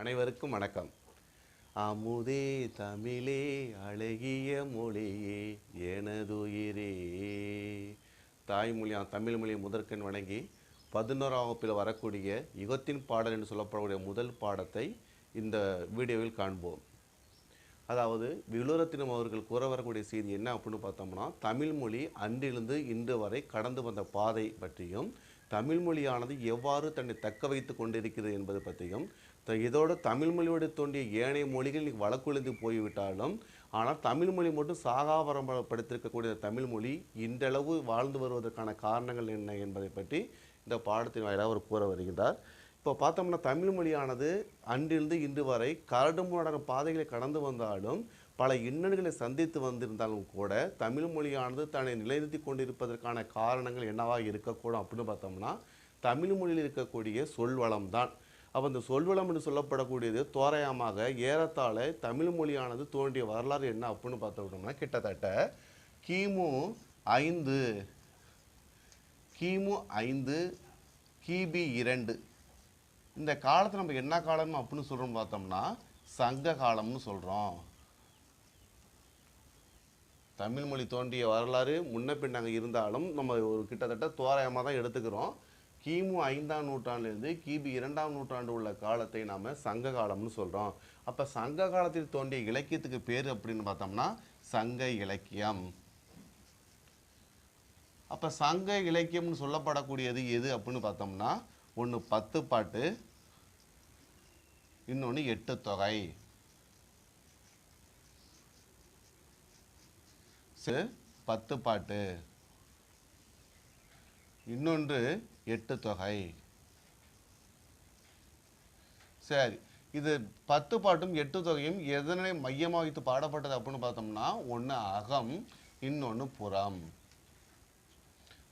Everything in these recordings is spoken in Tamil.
அனைவருக்கும் வணக்கம். அமுதே தமிழே அழகிய மொழியே எனதுயிரே. தாய்மொழியாம் தமிழ் மொழியை முதற்கண் வணங்கி பதினோராம் வகுப்பில் வரக்கூடிய யுகத்தின் பாடல் என்று சொல்லப்படக்கூடிய முதல் பாடத்தை இந்த வீடியோவில் காண்போம். அதாவது விழுரத்தினம் அவர்கள் கூற வரக்கூடிய செய்தி என்ன அப்படின்னு பார்த்தோம்னா தமிழ்மொழி அன்றிலிருந்து இன்று வரை கடந்து வந்த பாதை பற்றியும் தமிழ்மொழியானது எவ்வாறு தன்னை தக்க வைத்து கொண்டிருக்கிறது என்பது பற்றியும் இதோட தமிழ் மொழியோடு தோன்றிய ஏனைய மொழிகள் இன்றைக்கி வழக்குழுந்து போய்விட்டாலும் ஆனால் தமிழ் மொழி மட்டும் சாகாபரம்படுத்திருக்கக்கூடிய தமிழ் மொழி இன்றளவு வாழ்ந்து வருவதற்கான காரணங்கள் என்ன என்பதை பற்றி இந்த பாடத்தின் வாயிலாக அவர் கூற வருகின்றார் இப்போ பார்த்தோம்னா தமிழ் மொழியானது அன்றிலிருந்து இன்று வரை கரடுமுரடான பாதைகளை கடந்து வந்தாலும் பல இன்னல்களை சந்தித்து வந்திருந்தாலும் கூட தமிழ் மொழியானது தன்னை நிலைநிறுத்தி கொண்டிருப்பதற்கான காரணங்கள் என்னவாக இருக்கக்கூடும் அப்படின்னு பார்த்தோம்னா தமிழ் மொழியில் இருக்கக்கூடிய சொல் வளம்தான். அப்போ இந்த சொல்வளம் என்று சொல்லப்படக்கூடியது தோராயமாக ஏறத்தாழ தமிழ் மொழியானது தோன்றிய வரலாறு என்ன அப்படின்னு பார்த்தோம்னா கிட்டத்தட்ட கிமு ஐந்து கிமு ஐந்து கிபி இரண்டு. இந்த காலத்தை நம்ம என்ன காலம் அப்படின்னு சொல்கிறோம் பார்த்தோம்னா சங்க காலம்னு சொல்கிறோம் தமிழ் மொழி தோன்றிய வரலாறு முன்ன பின்னாங்க இருந்தாலும் நம்ம ஒரு கிட்டத்தட்ட தோராயமாக தான் எடுத்துக்கிறோம். கிமு ஐந்தாம் நூற்றாண்டிலிருந்து கிபி இரண்டாம் நூற்றாண்டு உள்ள காலத்தை நாம் சங்க காலம்னு சொல்கிறோம் அப்போ சங்க காலத்தில் தோன்றிய இலக்கியத்துக்கு பேர் அப்படின்னு பார்த்தோம்னா சங்க இலக்கியம். அப்போ சங்க இலக்கியம்னு சொல்லப்படக்கூடியது எது அப்படின்னு பார்த்தோம்னா ஒன்று பத்து பாட்டு இன்னொன்று எட்டு தொகை. பத்து பாட்டு. இன்னொன்று எட்டு தொகை. சரி இது பத்து பாட்டும் எட்டு தொகையும் எதனை மையமாக வைத்து பாடப்பட்டது அப்படின்னு பார்த்தோம்னா ஒன்று அகம் இன்னொன்று புறம்.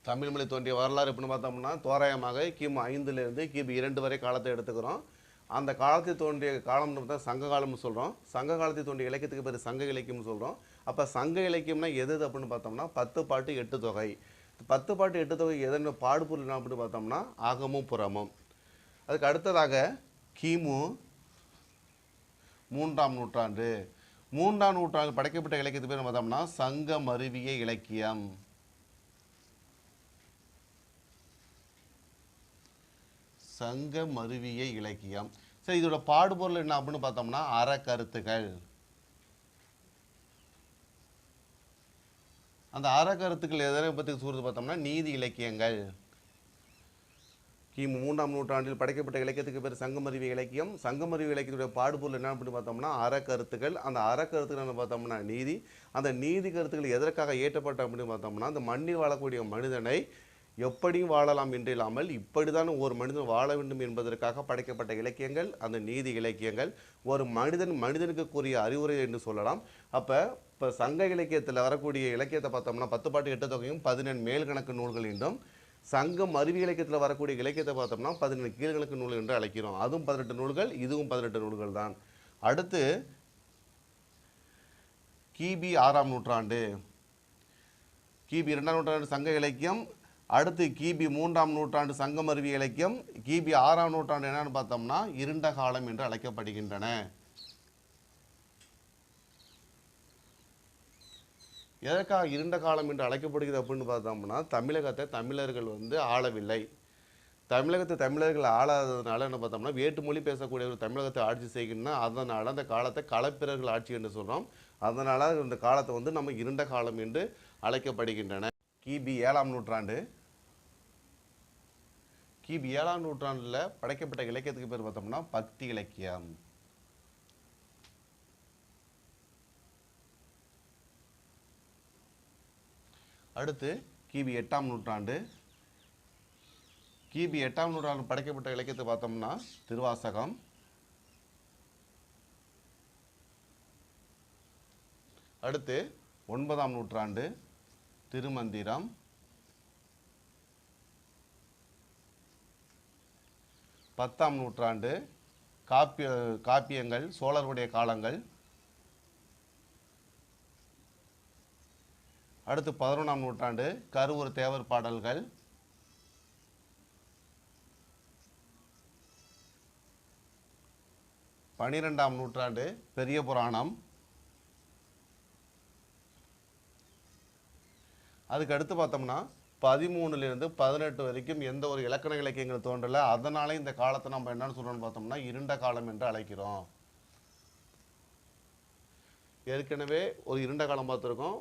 தமிழ் மொழி தோன்றிய வரலாறு எப்படின்னு பார்த்தோம்னா தோராயமாக கிமு ஐந்துலேருந்து கிபி இரண்டு வரை காலத்தை எடுத்துக்கிறோம். அந்த காலத்தில் தோன்றிய காலம்னு பார்த்தா சங்க காலம்னு சொல்கிறோம் சங்க காலத்தில் தோன்றிய இலக்கியத்துக்கு பேர் சங்க இலக்கியம்னு சொல்கிறோம் அப்போ சங்க இலக்கியம்னா எது எது அப்படின்னு பார்த்தோம்னா பத்து பாட்டு எட்டு தொகை. பத்து பாட்டு எட்டு தொகை எதன பாடுபொருள் என்ன அப்படின்னு பார்த்தோம்னா ஆகமும் புறமும். அதுக்கு அடுத்ததாக கிமு மூன்றாம் நூற்றாண்டு. மூன்றாம் நூற்றாண்டு படைக்கப்பட்ட இலக்கியத்துக்கு பேர் பார்த்தோம்னா சங்க மருவிய இலக்கியம். சங்க மருவிய இலக்கியம். சரி இதோட பாடுபொருள் என்ன அப்படின்னு பார்த்தோம்னா அறக்கருத்துகள். அந்த அறக்கருத்துக்கள் எதனை பற்றி சூழ்ந்து பார்த்தோம்னா நீதி இலக்கியங்கள். கிமு மூன்றாம் நூற்றாண்டில் படைக்கப்பட்ட இலக்கியத்துக்கு பேர் சங்கமறிவு இலக்கியம். சங்கமறிவு இலக்கியத்துடைய பாடுபொருள் என்ன அப்படின்னு பார்த்தோம்னா அறக்கருத்துக்கள். அந்த அறக்கருத்துக்கள் என்ன பார்த்தோம்னா நீதி. அந்த நீதி கருத்துக்கள் எதற்காக ஏற்றப்பட்ட அப்படின்னு பார்த்தோம்னா அந்த மண்ணில் வாழக்கூடிய மனிதனை எப்படியும் வாழலாம் என்று இல்லாமல் இப்படிதான் ஒரு மனிதன் வாழ வேண்டும் என்பதற்காக படைக்கப்பட்ட இலக்கியங்கள் அந்த நீதி இலக்கியங்கள் ஒரு மனிதன் மனிதனுக்கு கூறிய அறிவுரை என்று சொல்லலாம். அப்போ இப்போ சங்க இலக்கியத்தில் வரக்கூடிய இலக்கியத்தை பார்த்தோம்னா பத்து பாட்டு எட்டு தொகையும் பதினெண் மேல்கணக்கு நூல்கள் என்றும் சங்கம் அறிவி இலக்கியத்தில் வரக்கூடிய இலக்கியத்தை பார்த்தோம்னா பதினெண்டு கீழ்கணக்கு நூல் என்று அழைக்கிறோம். அதுவும் பதினெட்டு நூல்கள் இதுவும் பதினெட்டு நூல்கள் தான். அடுத்து கிபி ஆறாம் நூற்றாண்டு. கிபி இரண்டாம் நூற்றாண்டு சங்க இலக்கியம் அடுத்து கிபி மூன்றாம் நூற்றாண்டு சங்கம் அருவி இலக்கியம் கிபி ஆறாம் நூற்றாண்டு என்னன்னு பார்த்தோம்னா இருண்ட காலம் என்று அழைக்கப்படுகின்றன. எதற்காக இருண்ட காலம் என்று அழைக்கப்படுகிறது அப்படின்னு பார்த்தோம்னா தமிழகத்தை தமிழர்கள் வந்து ஆளவில்லை. தமிழகத்தை தமிழர்கள் ஆளாததுனால என்ன பார்த்தோம்னா வேற்று மொழி பேசக்கூடிய ஒரு தமிழகத்தை ஆட்சி செய்யணும்னா அதனால் அந்த காலத்தை களப்பிரர்கள் ஆட்சி என்று சொல்கிறோம் அதனால் இந்த காலத்தை வந்து நம்ம இருண்ட காலம் என்று அழைக்கப்படுகின்றன. கிபி ஏழாம் நூற்றாண்டு. கிபி ஏழாம் நூற்றாண்டில் படைக்கப்பட்ட இலக்கியத்துக்கு பேர் பார்த்தோம்னா பக்தி இலக்கியம். அடுத்து கிபி எட்டாம் நூற்றாண்டு. கிபி எட்டாம் நூற்றாண்டு படைக்கப்பட்ட இலக்கியத்தை பார்த்தோம்னா திருவாசகம். அடுத்து ஒன்பதாம் நூற்றாண்டு திருமந்திரம். பத்தாம் நூற்றாண்டு காப்பிய காப்பியங்கள் சோழருடைய காலங்கள். அடுத்து பதினொன்றாம் நூற்றாண்டு கருவூர் தேவர் பாடல்கள். பனிரெண்டாம் நூற்றாண்டு பெரிய புராணம். அதுக்கு அடுத்து பார்த்தோம்னா பதிமூணுலேருந்து பதினெட்டு வரைக்கும் எந்த ஒரு இலக்கண இலக்கியங்கள் தோன்றலை. அதனால இந்த காலத்தை நம்ம என்னன்னு சொல்றோம்னு பார்த்தோம்னா இருண்ட காலம் என்று அழைக்கிறோம். ஏற்கனவே ஒரு இருண்ட காலம் பார்த்துருக்கோம்.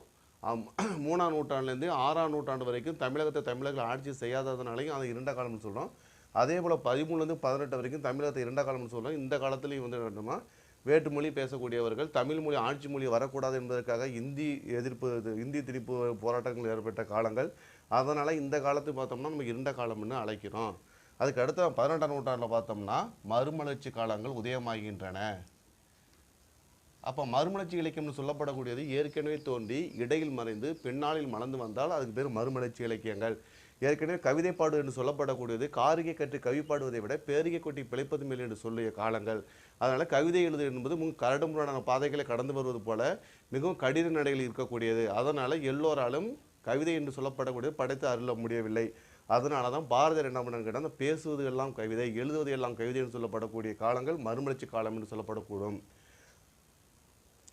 மூணாம் நூற்றாண்டுலேருந்து ஆறாம் நூற்றாண்டு வரைக்கும் தமிழகத்தை தமிழர்கள் ஆட்சி செய்யாததுனாலையும் அது இருண்ட காலம்னு சொல்கிறோம் அதே போல் பதிமூணுலேருந்து பதினெட்டு வரைக்கும் தமிழகத்தை இரண்ட காலம்னு சொல்கிறோம் இந்த காலத்துலேயும் வந்து என்னன்னா வேற்று மொழி பேசக்கூடியவர்கள் தமிழ் மொழி ஆட்சி மொழி வரக்கூடாது என்பதற்காக இந்தி எதிர்ப்பு இது இந்தி திரிப்பு போராட்டங்கள் ஏற்பட்ட காலங்கள். அதனால் இந்த காலத்து பார்த்தோம்னா நம்ம இருண்ட காலம்னு அழைக்கிறோம். அதுக்கு அடுத்த பதினெட்டாம் நூற்றாண்டில் பார்த்தோம்னா மறுமலர்ச்சி காலங்கள் உதயமாகின்றன. அப்போ மறுமலர்ச்சி இலக்கியம்னு சொல்லப்படக்கூடியது ஏற்கனவே தோன்றி இடையில் மறைந்து பின்னாளில் மலர்ந்து வந்தால் அதுக்கு பேர் மறுமலர்ச்சி இலக்கியங்கள். ஏற்கனவே கவிதை பாடு என்று சொல்லப்படக்கூடியது காரிகை கற்று கவி பாடுவதை விட பேரிகை கொட்டி பிழைப்பது மேல் என்று சொல்லிய காலங்கள். அதனால் கவிதை எழுது என்பது மிகவும் கரடுமுரடான பாதைகளை கடந்து வருவது போல மிகவும் கடின நடையில் இருக்கக்கூடியது. அதனால் எல்லோராலும் கவிதை என்று சொல்லப்படக்கூடியது படைத்து அருள முடியவில்லை. அதனால தான் பாரதியார் என்ன பண்ணான்னு கேட்டால் அந்த பேசுவது எல்லாம் கவிதை எழுதுவது எல்லாம் கவிதை என்று சொல்லப்படக்கூடிய காலங்கள் மறுமலர்ச்சி காலம் என்று சொல்லப்படக்கூடும்.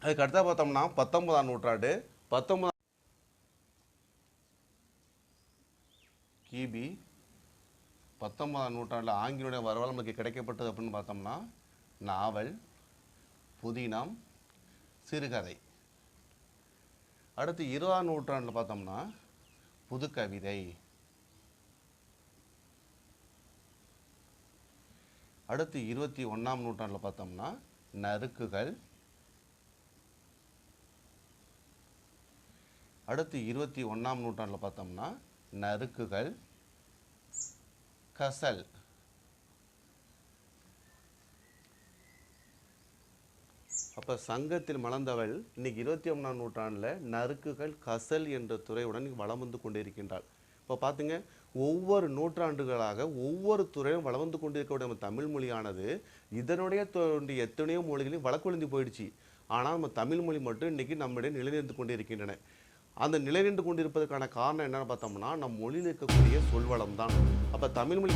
அதுக்கு அடுத்தா பார்த்தோம்னா பத்தொன்பதாம் நூற்றாண்டு. பத்தொன்பதாம் கிபி பத்தொன்பதாம் நூற்றாண்டில் ஆங்கிலுடைய வரவால் நமக்கு கிடைக்கப்பட்டது அப்படின்னு பார்த்தோம்னா நாவல் புதினம் சிறுகதை. அடுத்து இருபதாம் நூற்றாண்டில் பார்த்தோம்னா புதுக்கவிதை. அடுத்து இருபத்தி ஒன்றாம் நூற்றாண்டில் பார்த்தோம்னா நறுக்குகள். அடுத்து இருபத்தி ஒன்றாம் நூற்றாண்டில் பார்த்தோம்னா நறுக்குகள். கசல். அப்போ சங்கத்தில் மலர்ந்தவள் இன்னைக்கு இருபத்தி ஒன்றாம் நூற்றாண்டில் நறுக்குகள் கசல் என்ற துறையுடன் வளம் வந்து கொண்டிருக்கின்றாள். இப்போ பார்த்துங்க ஒவ்வொரு நூற்றாண்டுகளாக ஒவ்வொரு துறையும் வளர்ந்து கொண்டிருக்கக்கூடிய நம்ம தமிழ் மொழியானது இதனுடைய தோன்றிய எத்தனையோ மொழிகளையும் வழக்கொழிந்து போயிடுச்சு. ஆனால் நம்ம தமிழ் மொழி மட்டும் இன்றைக்கி நம்முடைய நிலைநிறுத்து கொண்டிருக்கின்றன. அந்த நிலைநின்று கொண்டிருப்பதற்கான காரணம் என்னென்னு பார்த்தோம்னா நம் மொழியில் இருக்கக்கூடிய சொல்வளம் தான் அப்போ தமிழ் மொழி